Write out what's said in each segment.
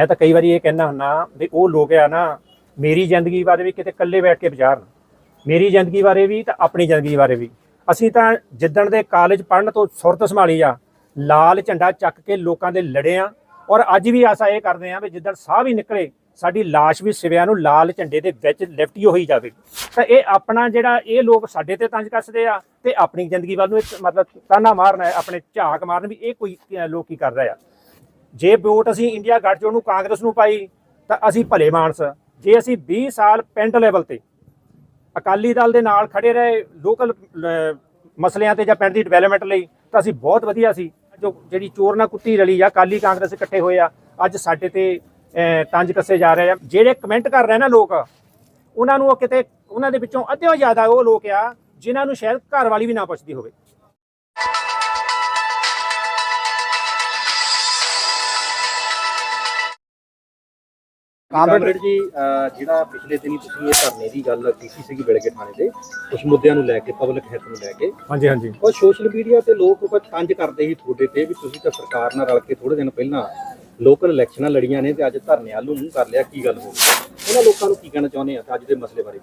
ਮੈਂ ਤਾਂ ਕਈ ਵਾਰੀ ਇਹ ਕਹਿਣਾ ਹੁੰਨਾ ਵੀ ਉਹ ਲੋਕ ਆ ਨਾ, ਮੇਰੀ ਜ਼ਿੰਦਗੀ ਬਾਰੇ ਵੀ ਕਿਤੇ ਇਕੱਲੇ ਬੈਠ ਕੇ ਵਿਚਾਰਨ ਮੇਰੀ ਜ਼ਿੰਦਗੀ ਬਾਰੇ ਵੀ ਤਾਂ ਆਪਣੀ ਜ਼ਿੰਦਗੀ ਬਾਰੇ ਵੀ। ਅਸੀਂ ਤਾਂ ਜਿੱਦਣ ਦੇ ਕਾਲਜ ਪੜ੍ਹਨ ਤੋਂ ਸੁਰਤ ਸੰਭਾਲੀ ਆ, ਲਾਲ ਝੰਡਾ ਚੱਕ ਕੇ ਲੋਕਾਂ ਦੇ ਲੜੇ ਆ, ਔਰ ਅੱਜ ਵੀ ਆਸਾ ਇਹ ਕਰਦੇ ਆ ਵੀ ਜਿੱਦਣ ਸਾਹ ਵੀ ਨਿਕਲੇ, ਸਾਡੀ ਲਾਸ਼ ਵੀ ਸਿਵਿਆਂ ਨੂੰ ਲਾਲ ਝੰਡੇ ਦੇ ਵਿੱਚ ਲਿਫਟੀ ਹੋਈ ਜਾਵੇ। ਤਾਂ ਇਹ ਆਪਣਾ ਜਿਹੜਾ ਇਹ ਲੋਕ ਸਾਡੇ ਤੇ ਤੰਜ ਕੱਸਦੇ ਆ, ਤੇ ਆਪਣੀ ਜ਼ਿੰਦਗੀ ਵੱਲ ਨੂੰ ਮਤਲਬ ਤਾਨਾ ਮਾਰਨਾ ਆਪਣੇ ਝਾਕ ਮਾਰਨ ਵੀ ਇਹ ਕੋਈ ਲੋਕ ਕੀ ਕਰਦਾ ਆ। ਜੇ ਵੋਟ ਅਸੀਂ ਇੰਡੀਆ ਗੱਠਜੋੜ ਨੂੰ ਕਾਂਗਰਸ ਨੂੰ ਪਾਈ, ਤਾਂ ਅਸੀਂ ਭਲੇ ਮਾਨਸ। ਜੇ ਅਸੀਂ 20 ਸਾਲ ਪਿੰਡ ਲੈਵਲ ਤੇ ਅਕਾਲੀ ਦਲ ਦੇ ਨਾਲ ਖੜੇ ਰਹੇ ਲੋਕਲ ਮਸਲਿਆਂ ਤੇ ਜਾਂ ਪਿੰਡ ਦੀ ਡਿਵੈਲਪਮੈਂਟ ਲਈ, ਤਾਂ ਅਸੀਂ ਬਹੁਤ ਵਧੀਆ ਸੀ। ਜੋ ਜਿਹੜੀ ਚੋਰ ਨਾਲ ਕੁੱਤੀ ਰਲੀ ਆ, ਅਕਾਲੀ ਕਾਂਗਰਸ ਇਕੱਠੇ ਹੋਏ ਆ, ਅੱਜ ਸਾਡੇ ਤੇ ਤੰਜ ਕੱਸੇ ਜਾ ਰਹੇ ਆ। ਜਿਹੜੇ ਕਮੈਂਟ ਕਰ ਰਹੇ ਨਾ ਲੋਕ, ਉਹਨਾਂ ਨੂੰ ਉਹ ਕਿਤੇ, ਉਹਨਾਂ ਦੇ ਵਿੱਚੋਂ ਅੱਧਿਓ ਜ਼ਿਆਦਾ ਉਹ ਲੋਕ ਆ, ਜਿਨ੍ਹਾਂ ਨੂੰ ਸ਼ਾਇਦ ਘਰ ਵਾਲੀ ਵੀ ਨਾ ਪੁੱਛਦੀ ਹੋਵੇ। ਕਾਮਰੇਡ ਜੀ ਜਿਹੜਾ ਪਿਛਲੇ ਦਿਨੀ ਤੁਸੀਂ ਇਹ ਧਰਨੇ ਦੀ ਗੱਲ ਕੀਤੀ ਸੀਗੀ ਬਿਲਗੇ ਥਾਣੇ ਤੇ ਕੁਝ ਮੁੱਦਿਆਂ ਨੂੰ ਲੈ ਕੇ ਪਬਲਿਕ ਹਿੱਤ ਨੂੰ ਲੈ ਕੇ। ਹਾਂਜੀ ਹਾਂਜੀ। ਉਹ ਸੋਸ਼ਲ ਮੀਡੀਆ ਤੇ ਲੋਕ ਕੁਝ ਤੰਜ ਕਰਦੇ ਸੀ ਤੁਹਾਡੇ ਤੇ ਵੀ ਤੁਸੀਂ ਤਾਂ ਸਰਕਾਰ ਨਾਲ ਰਲ ਕੇ ਥੋੜੇ ਦਿਨ ਪਹਿਲਾਂ ਲੋਕਲ ਇਲੈਕਸ਼ਨਾਂ ਲੜੀਆਂ ਨੇ ਤੇ ਅੱਜ ਧਰਨੇ ਆਲੂ ਮੂੰਹ ਕਰ ਲਿਆ ਕੀ ਗੱਲ ਹੋ ਗਈ? ਉਹਨਾਂ ਲੋਕਾਂ ਨੂੰ ਕੀ ਕਹਿਣਾ ਚਾਹੁੰਦੇ ਆ ਅੱਜ ਦੇ ਮਸਲੇ ਬਾਰੇ?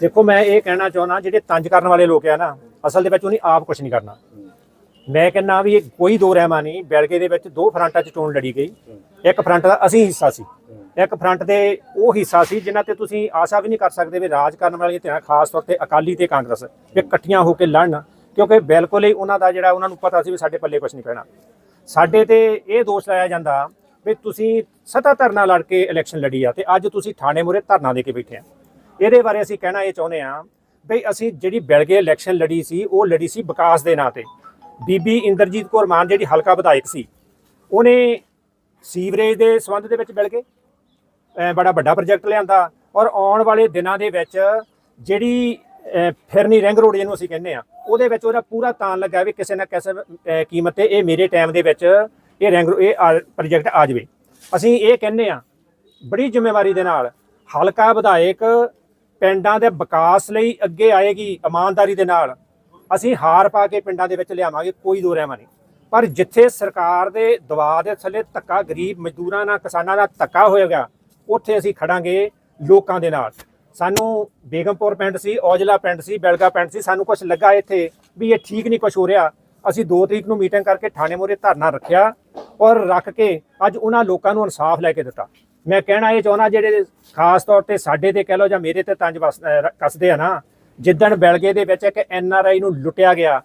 ਦੇਖੋ ਮੈਂ ਇਹ ਕਹਿਣਾ ਚਾਹੁੰਦਾ ਜਿਹੜੇ ਤੰਜ ਕਰਨ ਵਾਲੇ ਲੋਕ ਆ ਨਾ ਅਸਲ ਦੇ ਵਿੱਚ ਉਹਨੇ ਆਪ ਕੁਝ ਨਹੀਂ ਕਰਨਾ। ਮੈਂ ਕਹਿੰਦਾ ਵੀ ਇਹ ਕੋਈ ਦੋ ਰਹਿਮਾ ਨਹੀਂ ਬੈਲਗੇ ਦੇ ਵਿੱਚ ਦੋ ਫਰੰਟਾਂ 'ਚ ਚੋਣ ਲੜੀ ਗਈ। ਇੱਕ ਫਰੰਟ ਦਾ ਅਸੀਂ ਹਿੱਸਾ ਸੀ। ਇੱਕ ਫਰੰਟ ਦੇ ਉਹ ਹਿੱਸਾ ਸੀ ਜਿਨ੍ਹਾਂ ਤੇ ਤੁਸੀਂ ਆਸ਼ਾ ਵੀ ਨਹੀਂ ਕਰ ਸਕਦੇ ਵੀ ਰਾਜ ਕਰਨ ਵਾਲੀਆਂ ਧਿਰਾਂ, ਖਾਸ ਤੌਰ ਤੇ ਅਕਾਲੀ ਤੇ ਕਾਂਗਰਸ, ਵੀ ਇਕੱਠੀਆਂ ਹੋ ਕੇ ਲੜਨ, ਕਿਉਂਕਿ ਬਿਲਕੁਲ ਹੀ ਉਹਨਾਂ ਦਾ ਜਿਹੜਾ ਉਹਨਾਂ ਨੂੰ ਪਤਾ ਸੀ ਵੀ ਸਾਡੇ ਪੱਲੇ ਕੁਝ ਨਹੀਂ ਪੈਣਾ। ਸਾਡੇ ਤੇ ਇਹ ਦੋਸ਼ ਲਾਇਆ ਜਾਂਦਾ ਵੀ ਤੁਸੀਂ ਸਤਾ ਧਰਨਾ ਲੜ ਕੇ ਇਲੈਕਸ਼ਨ ਲੜੀ ਆ ਤੇ ਅੱਜ ਤੁਸੀਂ ਥਾਣੇ ਮੂਹਰੇ ਧਰਨਾ ਦੇ ਕੇ ਬੈਠੇ ਆ। ਇਹਦੇ ਬਾਰੇ ਅਸੀਂ ਕਹਿਣਾ ਇਹ ਚਾਹੁੰਦੇ ਆ ਵੀ ਅਸੀਂ ਜਿਹੜੀ ਬਿਲਗੇ ਇਲੈਕਸ਼ਨ ਲੜੀ ਸੀ, ਉਹ ਲੜੀ ਸੀ ਵਿਕਾਸ ਦੇ ਨਾਂ ਤੇ। ਬੀਬੀ ਇੰਦਰਜੀਤ ਕੌਰ ਮਾਨ ਜਿਹੜੀ ਹਲਕਾ ਵਿਧਾਇਕ ਸੀ, ਉਹਨੇ ਸੀਵਰੇਜ ਦੇ ਸੰਬੰਧ ਦੇ ਵਿੱਚ ਬਿਲਗੇ ਅਹ ਬੜਾ ਵੱਡਾ ਪ੍ਰੋਜੈਕਟ ਲਿਆਂਦਾ। ਔਰ ਆਉਣ ਵਾਲੇ ਦਿਨਾਂ ਦੇ ਵਿੱਚ ਜਿਹੜੀ ਫਿਰਨੀ ਰਿੰਗ ਰੋਡ ਜਿਹਨੂੰ ਅਸੀਂ ਕਹਿੰਦੇ ਆ ਉਹਦੇ ਵਿੱਚ ਉਹਦਾ ਪੂਰਾ ਤਾਨ ਲੱਗਾ ਵੀ ਕਿਸੇ ਨਾ ਕਿਸੇ ਕੀਮਤ ਤੇ ਇਹ ਮੇਰੇ ਟਾਈਮ ਦੇ ਵਿੱਚ ਇਹ ਰਿੰਗ ਇਹ ਪ੍ਰੋਜੈਕਟ ਆ ਜਾਵੇ। ਅਸੀਂ ਇਹ ਕਹਿੰਦੇ ਆ ਬੜੀ ਜ਼ਿੰਮੇਵਾਰੀ ਦੇ ਨਾਲ ਹਲਕਾ ਵਿਧਾਇਕ ਪਿੰਡਾਂ ਦੇ ਵਿਕਾਸ ਲਈ ਅੱਗੇ ਆਏਗੀ, ਇਮਾਨਦਾਰੀ ਦੇ ਨਾਲ ਅਸੀਂ ਹਾਰ ਪਾ ਕੇ ਪਿੰਡਾਂ ਦੇ ਵਿੱਚ ਲਿਆਵਾਂਗੇ, ਕੋਈ ਦੋ ਰਹਿਮਾ ਨਹੀਂ। ਪਰ ਜਿੱਥੇ ਸਰਕਾਰ ਦੇ ਦਬਾਅ ਦੇ ਥੱਲੇ ਧੱਕਾ, ਗਰੀਬ ਮਜ਼ਦੂਰਾਂ ਨਾਲ, ਕਿਸਾਨਾਂ ਦਾ ਧੱਕਾ ਹੋਏਗਾ ਉੱਥੇ ਅਸੀਂ ਖੜਾਂਗੇ ਲੋਕਾਂ ਦੇ ਨਾਲ। ਸਾਨੂੰ ਬੇਗਮਪੁਰ ਪਿੰਡ ਸੀ, ਔਜਲਾ ਪਿੰਡ ਸੀ, ਬੈਲਗਾ ਪਿੰਡ ਸੀ, ਸਾਨੂੰ ਕੁਝ ਲੱਗਾ ਇੱਥੇ ਵੀ ਇਹ ਠੀਕ ਨਹੀਂ ਕੁਝ ਹੋ ਰਿਹਾ। ਅਸੀਂ 2 ਤਰੀਕ ਨੂੰ ਮੀਟਿੰਗ ਕਰਕੇ ਥਾਣੇ ਮੋਰੇ ਧਰਨਾ ਰੱਖਿਆ ਔਰ ਰੱਖ ਕੇ ਅੱਜ ਉਹਨਾਂ ਲੋਕਾਂ ਨੂੰ ਇਨਸਾਫ ਲੈ ਕੇ ਦਿੱਤਾ। ਮੈਂ ਕਹਿਣਾ ਇਹ ਚਾਹੁੰਦਾ ਜਿਹੜੇ ਖਾਸ ਤੌਰ ਤੇ ਸਾਡੇ ਤੇ ਕਹਿ ਲਓ ਜਾਂ ਮੇਰੇ ਤੇ ਤੰਜ ਵਸ- ਕੱਸਦੇ ਆ ਨਾ, ਜਿੱਦਣ ਬੈਲਗੇ ਦੇ ਵਿੱਚ ਇੱਕ ਐਨ ਆਰ ਆਈ ਨੂੰ ਲੁੱਟਿਆ ਗਿਆ,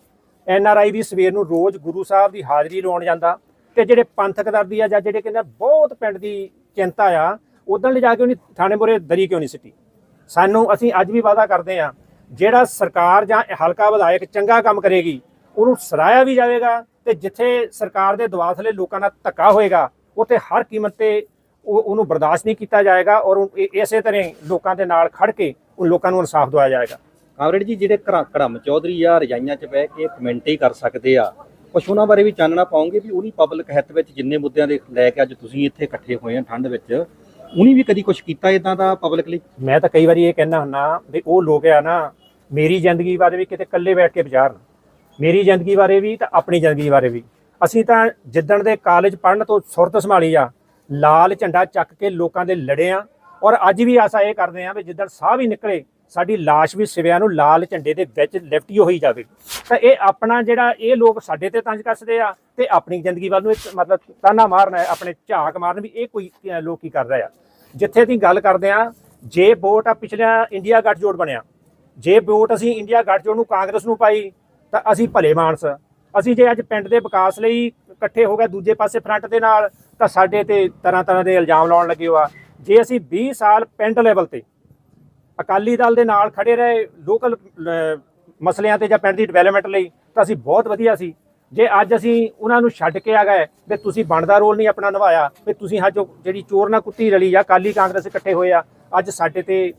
ਐਨ ਆਰ ਆਈ ਵੀ ਸਵੇਰ ਨੂੰ ਰੋਜ਼ ਗੁਰੂ ਸਾਹਿਬ ਦੀ ਹਾਜ਼ਰੀ ਲਾਉਣ ਜਾਂਦਾ ਤੇ ਜਿਹੜੇ ਪੰਥਕ ਦਰਦੀ ਆ ਜਾਂ ਜਿਹੜੇ ਕਹਿੰਦੇ ਬਹੁਤ ਪਿੰਡ ਦੀ ਚਿੰਤਾ ਆ ਉਦੋਂ ਲਿਜਾ ਕੇ ਉਹਨੇ ਥਾਣੇ ਮੋਰੇ ਦਰੀ ਕਿਉਂ ਨਹੀਂ ਸਿੱਟੀ? ਸਾਨੂੰ ਅਸੀਂ ਅੱਜ ਵੀ ਵਾਅਦਾ ਕਰਦੇ ਆ ਜਿਹੜਾ ਸਰਕਾਰ ਜਾਂ ਹਲਕਾ ਵਿਧਾਇਕ ਚੰਗਾ ਕੰਮ ਕਰੇਗੀ, ਉਹਨੂੰ ਸਰਾਇਆ ਵੀ ਜਾਵੇਗਾ ਤੇ ਜਿੱਥੇ ਸਰਕਾਰ ਦੇ ਦਬਾਅ ਥੱਲੇ ਲੋਕਾਂ ਦਾ ਧੱਕਾ ਹੋਏਗਾ, ਉੱਥੇ ਹਰ ਕੀਮਤ ਤੇ ਉਹ ਉਹਨੂੰ ਬਰਦਾਸ਼ਤ ਨਹੀਂ ਕੀਤਾ ਜਾਏਗਾ ਔਰ ਇਸੇ ਤਰ੍ਹਾਂ ਲੋਕਾਂ ਦੇ ਨਾਲ ਖੜ ਕੇ ਉਹ ਲੋਕਾਂ ਨੂੰ ਇਨਸਾਫ ਦਵਾਇਆ ਜਾਏਗਾ। ਕਾਮਰੇਡ ਜੀ, ਜਿਹੜੇ ਘਰਾਂ, ਘੜਮ ਚੌਧਰੀ ਆ, ਰਜਾਈਆਂ 'ਚ ਬਹਿ ਕੇ ਕਮੈਂਟ ਹੀ ਕਰ ਸਕਦੇ ਆ, ਕੁਛ ਉਹਨਾਂ ਬਾਰੇ ਵੀ ਚਾਨਣਾ ਪਾਉਂਗੇ ਵੀ ਉਹਨੀ ਪਬਲਿਕ ਹਿੱਤ ਵਿੱਚ ਜਿੰਨੇ ਮੁੱਦਿਆਂ ਦੇ ਲੈ ਕੇ ਅੱਜ ਤੁਸੀਂ ਇੱਥੇ ਇਕੱਠੇ ਹੋਏ ਆ ਠੰਡ ਵਿੱਚ? ਉਹਨੇ ਵੀ ਕਦੀ ਕੁਝ ਕੀਤਾ ਇਦਾਂ ਦਾ ਪਬਲਿਕ ਲਈ? ਮੈਂ ਤਾਂ ਕਈ ਵਾਰੀ ਇਹ ਕਹਿਣਾ ਹੁੰਨਾ ਵੀ ਉਹ ਲੋਕ ਆ ਨਾ, ਮੇਰੀ ਜ਼ਿੰਦਗੀ ਬਾਰੇ ਵੀ ਕਿਤੇ ਇਕੱਲੇ ਬੈਠ ਕੇ ਵਿਚਾਰਨ ਮੇਰੀ ਜ਼ਿੰਦਗੀ ਬਾਰੇ ਵੀ ਤਾਂ ਆਪਣੀ ਜ਼ਿੰਦਗੀ ਬਾਰੇ ਵੀ। ਅਸੀਂ ਤਾਂ ਜਿੱਦਣ ਦੇ ਕਾਲਜ ਪੜ੍ਹਨ ਤੋਂ ਸੁਰਤ ਸੰਭਾਲੀ ਆ, ਲਾਲ ਝੰਡਾ ਚੱਕ ਕੇ ਲੋਕਾਂ ਦੇ ਲੜੇ ਆ, ਔਰ ਅੱਜ ਵੀ ਆਸਾ ਇਹ ਕਰਦੇ ਆ ਵੀ ਜਿੱਦਣ ਸਾਹ ਵੀ ਨਿਕਲੇ, ਸਾਡੀ ਲਾਸ਼ ਵੀ ਸਿਵਿਆਂ ਨੂੰ ਲਾਲ ਝੰਡੇ ਦੇ ਵਿੱਚ ਲਿਫਟੀ ਹੋਈ ਜਾਵੇ। ਤਾਂ ਇਹ ਆਪਣਾ ਜਿਹੜਾ ਇਹ ਲੋਕ ਸਾਡੇ ਤੇ ਤੰਜ ਕੱਸਦੇ ਆ, ਤੇ ਆਪਣੀ ਜ਼ਿੰਦਗੀ ਵੱਲ ਨੂੰ ਇੱਕ ਮਤਲਬ ਤਾਨਾ ਮਾਰਨਾ ਆਪਣੇ ਝਾਕ ਮਾਰਨ ਵੀ ਇਹ ਕੋਈ ਲੋਕ ਕੀ ਕਰ ਆ। ਜਿੱਥੇ ਦੀ ਗੱਲ ਕਰਦੇ ਆ ਜੇ ਵੋਟ ਆ ਪਿਛਲਾ ਇੰਡੀਆ ਗੱਠਜੋੜ ਬਣਿਆ, ਜੇ ਵੋਟ ਅਸੀਂ ਇੰਡੀਆ ਗੱਠਜੋੜ ਨੂੰ ਕਾਂਗਰਸ ਨੂੰ ਪਾਈ, ਤਾਂ ਅਸੀਂ ਭਲੇ ਮਾਨਸ। ਅਸੀਂ ਜੇ ਅੱਜ ਪਿੰਡ ਦੇ ਵਿਕਾਸ ਲਈ ਇਕੱਠੇ ਹੋ ਗਏ ਦੂਜੇ ਪਾਸੇ ਫਰੰਟ ਦੇ ਨਾਲ, ਤਾਂ ਸਾਡੇ ਤੇ ਤਰ੍ਹਾਂ ਤਰ੍ਹਾਂ ਦੇ ਇਲਜ਼ਾਮ ਲਾਉਣ ਲੱਗੇ ਹੋਆ ਜੇ ਅਸੀਂ 20 ਸਾਲ ਪਿੰਡ ਲੈਵਲ ਤੇ ਅਕਾਲੀ ਦਲ ਦੇ ਨਾਲ ਖੜੇ ਰਹੇ ਲੋਕਲ ਮਸਲਿਆਂ ਤੇ ਜਾਂ ਪਿੰਡ ਦੀ ਡਿਵੈਲਪਮੈਂਟ ਲਈ, ਤਾਂ ਅਸੀਂ ਬਹੁਤ ਵਧੀਆ ਸੀ। ਜੇ ਅੱਜ ਅਸੀਂ ਉਹਨਾਂ ਨੂੰ ਛੱਡ ਕੇ ਆ ਗਏ ਤੇ ਤੁਸੀਂ ਬਣਦਾ ਰੋਲ ਨਹੀਂ ਆਪਣਾ ਨਿਭਾਇਆ ਤੇ ਤੁਸੀਂ ਅੱਜ ਜਿਹੜੀ ਚੋਰ ਨਾਲ ਕੁੱਤੀ ਰਲੀ ਆ ਕਾਲੀ ਕਾਂਗਰਸ ਇਕੱਠੇ ਹੋਏ ਆ, ਅੱਜ ਸਾਡੇ ਤੇ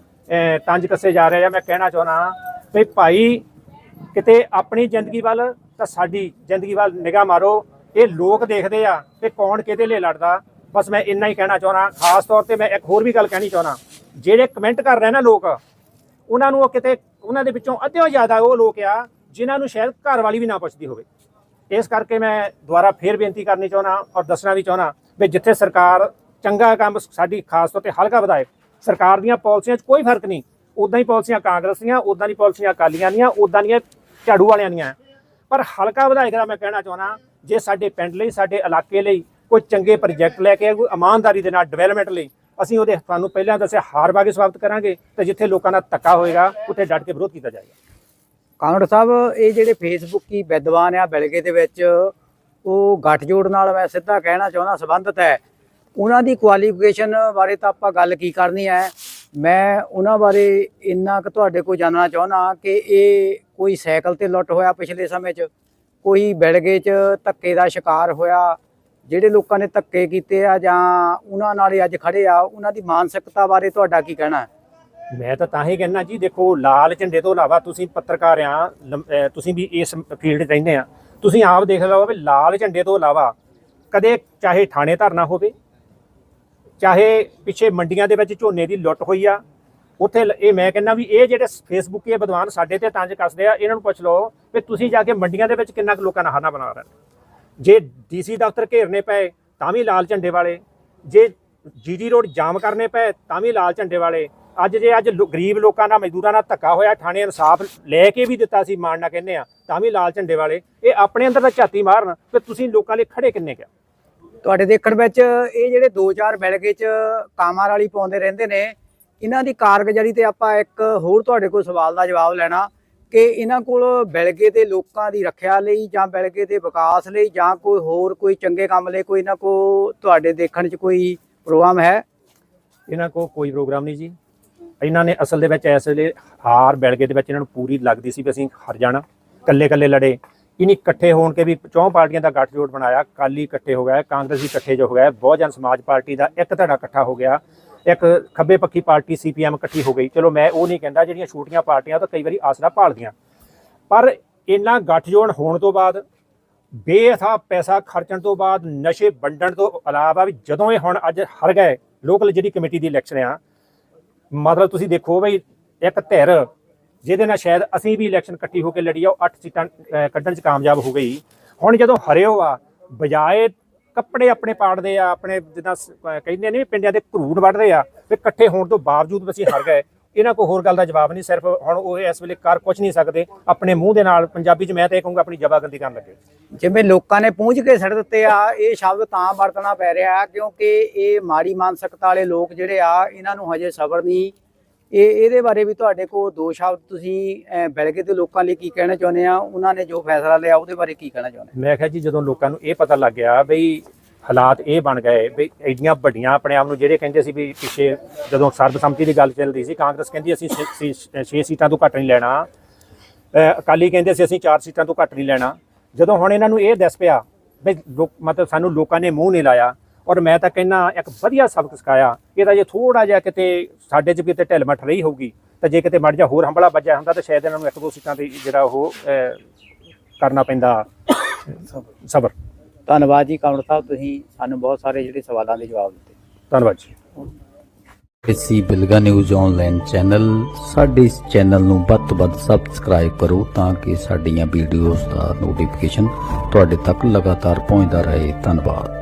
ਤੰਜ ਕੱਸੇ ਜਾ ਰਹੇ ਆ, ਮੈਂ ਕਹਿਣਾ ਚਾਹੁੰਦਾ ਵੀ ਭਾਈ ਕਿਤੇ ਆਪਣੀ ਜ਼ਿੰਦਗੀ ਵੱਲ ਤਾਂ ਸਾਡੀ ਜ਼ਿੰਦਗੀ ਵੱਲ ਨਿਗਾਹ ਮਾਰੋ, ਇਹ ਲੋਕ ਦੇਖਦੇ ਆ ਕਿ ਕੌਣ ਕਿਹਦੇ ਲਈ ਲੜਦਾ। ਬਸ ਮੈਂ ਇੰਨਾ ਹੀ ਕਹਿਣਾ ਚਾਹੁੰਦਾ, ਖਾਸ ਤੌਰ ਤੇ ਮੈਂ ਇੱਕ ਹੋਰ ਵੀ ਗੱਲ ਕਹਿਣੀ ਚਾਹੁੰਦਾ, ਜਿਹੜੇ ਕਮੈਂਟ ਕਰ ਰਹੇ ਨਾ ਲੋਕ, ਉਹਨਾਂ ਨੂੰ ਉਹ ਕਿਤੇ, ਉਹਨਾਂ ਦੇ ਵਿੱਚੋਂ ਅੱਧਿਓ ਜ਼ਿਆਦਾ ਉਹ ਲੋਕ ਆ, ਜਿਨ੍ਹਾਂ ਨੂੰ ਸ਼ਾਇਦ ਘਰ ਵਾਲੀ ਵੀ ਨਾ ਪੁੱਛਦੀ ਹੋਵੇ। ਇਸ ਕਰਕੇ ਮੈਂ ਦੁਬਾਰਾ ਫੇਰ ਬੇਨਤੀ ਕਰਨੀ ਚਾਹੁੰਦਾ ਔਰ ਦੱਸਣਾ ਵੀ ਚਾਹੁੰਦਾ ਵੀ ਜਿੱਥੇ ਸਰਕਾਰ ਚੰਗਾ ਕੰਮ ਸਾਡੀ ਖਾਸ ਤੌਰ ਤੇ ਹਲਕਾ ਵਿਧਾਇਕ, ਸਰਕਾਰ ਦੀਆਂ ਪਾਲਿਸੀਆਂ 'ਚ ਕੋਈ ਫ਼ਰਕ ਨਹੀਂ। ਉਦਾਂ ਹੀ ਪਾਲਿਸੀਆਂ ਕਾਂਗਰਸ ਦੀਆਂ ਉਦਾਂ ਦੀ ਪਾਲਿਸੀਆਂ ਅਕਾਲੀਆਂ ਦੀਆਂ ਉਦਾਂ ਦੀਆਂ ਝਾੜੂ ਵਾਲਿਆਂ ਦੀਆਂ। ਪਰ ਹਲਕਾ ਵਿਧਾਇਕ ਦਾ ਮੈਂ ਕਹਿਣਾ ਚਾਹੁੰਦਾ, ਜੇ ਸਾਡੇ ਪਿੰਡ ਲਈ, ਸਾਡੇ ਇਲਾਕੇ ਲਈ ਕੋਈ ਚੰਗੇ ਪ੍ਰੋਜੈਕਟ ਲੈ ਕੇ ਕੋਈ ਇਮਾਨਦਾਰੀ ਦੇ ਨਾਲ ਡਿਵੈਲਪਮੈਂਟ ਲਈ, ਅਸੀਂ ਉਹਦੇ ਤੁਹਾਨੂੰ ਪਹਿਲਾਂ ਦੱਸਿਆ ਹਾਰ ਬਾਗੇ ਸਵਾਗਤ ਕਰਾਂਗੇ ਤੇ ਜਿੱਥੇ ਲੋਕਾਂ ਦਾ ਧੱਕਾ ਹੋਏਗਾ, ਉੱਥੇ ਡਟ ਕੇ ਵਿਰੋਧ ਕੀਤਾ ਜਾਏਗਾ। ਕਾਂਗੜ ਸਾਹਿਬ, ਇਹ ਜਿਹੜੇ ਫੇਸਬੁੱਕੀ ਵਿਦਵਾਨ ਆ ਬਿਲਗੇ ਦੇ ਵਿੱਚ, ਉਹ ਗੱਠਜੋੜ ਨਾਲ ਮੈਂ ਸਿੱਧਾ ਕਹਿਣਾ ਚਾਹੁੰਦਾ, ਸੰਬੰਧਿਤ ਹੈ। ਉਹਨਾਂ ਦੀ ਕੁਆਲੀਫਿਕੇਸ਼ਨ ਬਾਰੇ ਤਾਂ ਆਪਾਂ ਗੱਲ ਕੀ ਕਰਨੀ ਹੈ? ਮੈਂ ਉਹਨਾਂ ਬਾਰੇ ਇੰਨਾ ਕੁ ਤੁਹਾਡੇ ਕੋਲ ਜਾਣਨਾ ਚਾਹੁੰਦਾ ਕਿ ਇਹ ਕੋਈ ਸਾਈਕਲ ਤੇ ਲੁੱਟ ਹੋਇਆ ਪਿਛਲੇ ਸਮੇਂ 'ਚ? ਕੋਈ ਬਿਲਗੇ 'ਚ ਧੱਕੇ ਦਾ ਸ਼ਿਕਾਰ ਹੋਇਆ? ਜਿਹੜੇ ਲੋਕਾਂ ਨੇ ਧੱਕੇ ਕੀਤੇ ਆ ਜਾਂ ਉਹਨਾਂ ਨਾਲ ਅੱਜ ਖੜੇ ਆ? ਉਹਨਾਂ ਦੀ ਮਾਨਸਿਕਤਾ ਬਾਰੇ ਤੁਹਾਡਾ ਕੀ ਕਹਿਣਾ ਹੈ? ਮੈਂ ਤਾਂ ਤਾਂ ਹੀ ਕਹਿੰਦਾ ਜੀ, ਦੇਖੋ, ਲਾਲ ਝੰਡੇ ਤੋਂ ਇਲਾਵਾ ਤੁਸੀਂ ਪੱਤਰਕਾਰ ਆ ਲੰਮ- ਤੁਸੀਂ ਵੀ ਇਸ ਫੀਲਡ 'ਚ ਰਹਿੰਦੇ ਆ ਤੁਸੀਂ ਆਪ ਦੇਖ ਲਓ ਵੀ ਲਾਲ ਝੰਡੇ ਤੋਂ ਇਲਾਵਾ ਕਦੇ ਚਾਹੇ ਥਾਣੇ ਧਰਨਾ ਹੋਵੇ, ਚਾਹੇ ਪਿੱਛੇ ਮੰਡੀਆਂ ਦੇ ਵਿੱਚ ਝੋਨੇ ਦੀ ਲੁੱਟ ਹੋਈ ਆ, ਉੱਥੇ ਇਹ ਮੈਂ ਕਹਿੰਦਾ ਵੀ ਇਹ ਜਿਹੜੇ ਫੇਸਬੁੱਕ ਇਹ ਵਿਦਵਾਨ ਸਾਡੇ ਤੇ ਤੰਜ ਕੱਸਦੇ ਆ, ਇਹਨਾਂ ਨੂੰ ਪੁੱਛ ਲਓ ਵੀ ਤੁਸੀਂ ਜਾ ਕੇ ਮੰਡੀਆਂ ਦੇ ਵਿੱਚ ਕਿੰਨਾ ਕੁ ਲੋਕਾਂ ਨਾਲ ਹਾਨਾ ਬਣਾ ਰਹੇ ਹੋ। ਜੇ ਡੀਸੀ ਦਫ਼ਤਰ ਘੇਰਨੇ ਪਏ, ਤਾਂ ਵੀ ਲਾਲ ਝੰਡੇ ਵਾਲੇ, ਜੇ ਜੀਡੀ ਰੋਡ ਜਾਮ ਕਰਨੇ ਪਏ, ਤਾਂ ਵੀ ਲਾਲ ਝੰਡੇ ਵਾਲੇ ਅੱਜ ਜੇ ਅੱਜ ਗਰੀਬ ਲੋਕਾਂ ਨਾਲ ਮਜ਼ਦੂਰਾਂ ਨਾਲ ਧੱਕਾ ਹੋਇਆ ਥਾਣੇ ਇਨਸਾਫ ਲੈ ਕੇ ਵੀ ਦਿੱਤਾ ਸੀ ਮਾਣਨਾ ਕਹਿੰਦੇ ਆ ਤਾਂ ਵੀ ਲਾਲ ਝੰਡੇ ਵਾਲੇ ਇਹ ਆਪਣੇ ਅੰਦਰ ਦਾ ਝਾਤੀ ਮਾਰਨ ਤੇ ਤੁਸੀਂ ਲੋਕਾਂ ਲਈ ਖੜੇ ਕਿੰਨੇ ਕਿਆ ਤੁਹਾਡੇ ਦੇਖਣ ਵਿੱਚ ਇਹ ਜਿਹੜੇ 2-4 ਬਿਲਗੇ ਚ ਕਾਮਾਰ ਵਾਲੀ ਪਾਉਂਦੇ ਰਹਿੰਦੇ ਨੇ ਇਹਨਾਂ ਦੀ ਕਾਰਗੁਜ਼ਾਰੀ ਤੇ ਆਪਾਂ ਇੱਕ ਹੋਰ ਤੁਹਾਡੇ ਕੋਲ ਸਵਾਲ ਦਾ ਜਵਾਬ ਲੈਣਾ ਕਿ ਇਹਨਾਂ ਕੋਲ ਬਿਲਗੇ ਦੇ ਲੋਕਾਂ ਦੀ ਰੱਖਿਆ ਲਈ ਜਾਂ ਬਿਲਗੇ ਦੇ ਵਿਕਾਸ ਲਈ ਜਾਂ ਕੋਈ ਹੋਰ ਕੋਈ ਚੰਗੇ ਕੰਮ ਲਈ ਕੋਈ ਇਹਨਾਂ ਕੋ ਤੁਹਾਡੇ ਦੇਖਣ ਚ ਕੋਈ ਪ੍ਰੋਗਰਾਮ ਹੈ? ਇਹਨਾਂ ਕੋਲ ਕੋਈ ਪ੍ਰੋਗਰਾਮ ਨਹੀਂ ਜੀ। ਇਹਨਾਂ ਨੇ ਅਸਲ ਦੇ ਵਿੱਚ ਇਸ ਵੇਲੇ ਹਾਰ ਬੈਲਗੇ ਦੇ ਵਿੱਚ ਇਹਨਾਂ ਨੂੰ ਪੂਰੀ ਲੱਗਦੀ ਸੀ ਵੀ ਅਸੀਂ ਹਾਰ ਜਾਣਾ। ਕੱਲੇ ਕੱਲੇ ਲੜੇ। ਇਨੀ ਇਕੱਠੇ ਹੋਣ ਕੇ ਵੀ ਚੌਂ ਪਾਰਟੀਆਂ ਦਾ ਗੱਠਜੋੜ ਬਣਾਇਆ। ਕਾਲੀ ਇਕੱਠੇ ਹੋ ਗਿਆ ਕਾਂਗਰਸੀ ਇਕੱਠੇ ਜੋ ਹੋ ਗਿਆ ਬਹੁਜਨ ਸਮਾਜ ਪਾਰਟੀ ਦਾ ਇੱਕ ਧੜਾ ਇਕੱਠਾ ਹੋ ਗਿਆ। ਇੱਕ ਖੱਬੇ ਪੱਖੀ ਪਾਰਟੀ ਸੀਪੀਐਮ ਇਕੱਠੀ ਹੋ ਗਈ। ਚਲੋ ਮੈਂ ਉਹ ਨਹੀਂ ਕਹਿੰਦਾ ਜਿਹੜੀਆਂ ਛੋਟੀਆਂ ਪਾਰਟੀਆਂ ਤਾਂ ਕਈ ਵਾਰੀ ਆਸਰਾ ਭਾਲਦੀਆਂ। ਪਰ ਇੰਨਾ ਗੱਠਜੋੜ ਹੋਣ ਤੋਂ ਬਾਅਦ ਬੇਅਥਾ ਪੈਸਾ ਖਰਚਣ ਤੋਂ ਬਾਅਦ, ਨਸ਼ੇ ਵੰਡਣ ਤੋਂ ਇਲਾਵਾ ਵੀ ਜਦੋਂ ਇਹ ਹੁਣ ਅੱਜ ਹਰ ਗਏ ਲੋਕਲ ਜਿਹੜੀ ਕਮੇਟੀ ਦੀ ਇਲੈਕਸ਼ਨ ਆ ਮਤਲਬ ਤੁਸੀਂ ਦੇਖੋ ਬਈ, ਇੱਕ ਧਿਰ, ਜਿਹਦੇ ਨਾਲ ਸ਼ਾਇਦ ਅਸੀਂ ਵੀ ਇਲੈਕਸ਼ਨ ਇਕੱਠੀ ਹੋ ਕੇ ਲੜੀ ਆ, ਉਹ 8 ਸੀਟਾਂ ਕੱਢਣ ਚ ਕਾਮਯਾਬ ਹੋ ਗਈ। ਹੁਣ ਜਦੋਂ ਹਰਿਓ ਆ, ਬਜਾਏ ਕੱਪੜੇ ਆਪਣੇ ਪਾੜਦੇ ਆ, ਆਪਣੇ ਜਿੱਦਾਂ ਸ- ਕਹਿੰਦੇ ਨੇ ਵੀ ਪਿੰਡਾਂ ਦੇ ਘਰੂੜ ਵੱਢਦੇ ਆ, ਵੀ ਇਕੱਠੇ ਹੋਣ ਤੋਂ ਬਾਵਜੂਦ ਵੀ ਅਸੀਂ ਹਰ ਗਏ ਇਹਨਾਂ ਕੋ ਹੋਰ ਗੱਲ ਦਾ ਜਵਾਬ ਨਹੀਂ ਸਿਰਫ ਹੁਣ ਉਹ ਇਸ ਵੇਲੇ ਕਰ ਕੁਝ ਨਹੀਂ ਸਕਦੇ। ਆਪਣੇ ਮੂੰਹ ਦੇ ਨਾਲ ਪੰਜਾਬੀ ਚ ਮੈਂ ਤਾਂ ਇਹ ਕਹੂੰਗਾ ਆਪਣੀ ਜਵਾਬੰਦੀ ਕਰਨ ਲੱਗੇ। ਜਿਵੇਂ ਲੋਕਾਂ ਨੇ ਪੂੰਝ ਕੇ ਛੱਡ ਦਿੱਤੇ ਆ ਇਹ ਸ਼ਬਦ ਤਾਂ ਵਰਤਣਾ ਪੈ ਰਿਹਾ ਕਿਉਂਕਿ ਇਹ ਮਾੜੀ ਮਾਨਸਿਕਤਾ ਵਾਲੇ ਲੋਕ ਜਿਹੜੇ ਆ ਇਹਨਾਂ ਨੂੰ ਹਜੇ ਸਬਰ ਨਹੀਂ। ਇਹ ਇਹਦੇ ਬਾਰੇ ਵੀ ਤੁਹਾਡੇ ਕੋਲ ਦੋ ਸ਼ਬਦ ਤੁਸੀਂ ਬਿਲਗੇ ਦੇ ਲੋਕਾਂ ਲਈ ਕੀ ਕਹਿਣਾ ਚਾਹੁੰਦੇ ਆ? ਉਹਨਾਂ ਨੇ ਜੋ ਫੈਸਲਾ ਲਿਆ ਉਹਦੇ ਬਾਰੇ ਕੀ ਕਹਿਣਾ ਚਾਹੁੰਦੇ ਮੈਂ ਕਿਹਾ ਜੀ ਜਦੋਂ ਲੋਕਾਂ ਨੂੰ ਇਹ ਪਤਾ ਲੱਗ ਗਿਆ ਬਈ ਹਾਲਾਤ ਇਹ ਬਣ ਗਏ ਬਈ ਐਡੀਆਂ ਵੱਡੀਆਂ ਆਪਣੇ ਆਪ ਨੂੰ ਜਿਹੜੇ ਕਹਿੰਦੇ ਸੀ ਵੀ ਪਿੱਛੇ ਜਦੋਂ ਸਰਬਸੰਮਤੀ ਦੀ ਗੱਲ ਚੱਲਦੀ ਸੀ ਕਾਂਗਰਸ ਕਹਿੰਦੀ ਅਸੀਂ 6 ਸੀਟਾਂ ਤੋਂ ਘੱਟ ਨਹੀਂ ਲੈਣਾ। ਅਕਾਲੀ ਕਹਿੰਦੇ ਸੀ ਅਸੀਂ 4 ਸੀਟਾਂ ਤੋਂ ਘੱਟ ਨਹੀਂ ਲੈਣਾ। ਜਦੋਂ ਹੁਣ ਇਹਨਾਂ ਨੂੰ ਇਹ ਦੱਸ ਪਿਆ ਬਈ ਲੋਕ ਮਤਲਬ ਸਾਨੂੰ ਲੋਕਾਂ ਨੇ ਮੂੰਹ ਨਹੀਂ ਲਾਇਆ ਔਰ ਮੈਂ ਤਾਂ ਕਹਿੰਨਾ ਇੱਕ ਵਧੀਆ ਸਬਕ ਸਿਖਾਇਆ ਇਹਦਾ ਜੇ ਥੋੜਾ ਜਿਹਾ ਕਿਤੇ ਸਾਡੇ 'ਚ ਵੀ ਕਿਤੇ ਢਿੱਲ ਮੱਠ ਰਹੀ ਹੋਊਗੀ ਤਾਂ ਜੇ ਕਿਤੇ ਮੜ ਜਾ ਹੋਰ ਹੰਬਲਾ ਵੱਜਿਆ ਹੁੰਦਾ ਤਾਂ ਸ਼ਾਇਦ ਇਹਨਾਂ ਨੂੰ ਇੱਕ ਦੋ ਸੀਟਾਂ ਤੇ ਜਿਹੜਾ ਉਹ ਕਰਨਾ ਪੈਂਦਾ। ਸਬਰ। ਧੰਨਵਾਦ ਜੀ ਕਮਰ ਸਾਹਿਬ ਤੁਸੀਂ ਸਾਨੂੰ ਬਹੁਤ ਸਾਰੇ ਜਿਹੜੇ ਸਵਾਲਾਂ ਦੇ ਜਵਾਬ ਦਿੱਤੇ। ਧੰਨਵਾਦ ਜੀ। ਇਸੀ ਬਿਲਗਾ ਨਿਊਜ਼ ਆਨਲਾਈਨ ਚੈਨਲ ਸਾਡੇ ਇਸ ਚੈਨਲ ਨੂੰ ਵੱਧ ਤੋਂ ਵੱਧ ਸਬਸਕ੍ਰਾਈਬ ਕਰੋ ਤਾਂ ਕਿ ਸਾਡੀਆਂ ਵੀਡੀਓਜ਼ ਦਾ ਨੋਟੀਫਿਕੇਸ਼ਨ ਤੁਹਾਡੇ ਤੱਕ ਲਗਾਤਾਰ ਪਹੁੰਚਦਾ ਰਹੇ। ਧੰਨਵਾਦ।